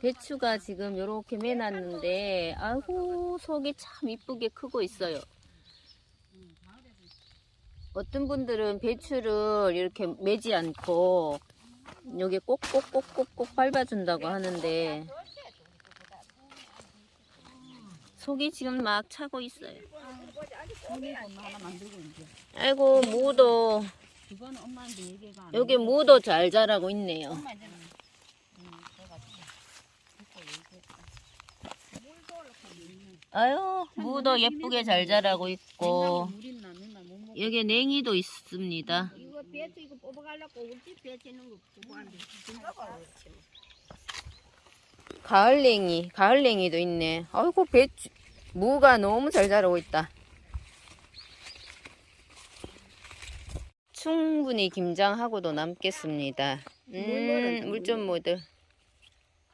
배추가 지금 이렇게 매놨는데 아이고 속이 참 이쁘게 크고 있어요. 어떤 분들은 배추를 이렇게 매지 않고 여기 꼭꼭꼭꼭꼭 밟아준다고 하는데 속이 지금 막 차고 있어요. 아이고 무도 여기 무도 잘 자라고 있네요. 엄마 이제는 음, 그래가지고 그거 얘기했다. 아유 무도 예쁘게 잘 자라고 있고 먹고 여기 냉이도 있습니다. 이거 배추 이거 뽑아가려고 우리 집 배추 있는 거 보고 왔는데 진짜 봐. 가을냉이, 가을냉이도 있네. 아이고 배추 무가 너무 잘 자라고 있다. 충분히 김장하고도 남겠습니다. 음, 물좀 모드.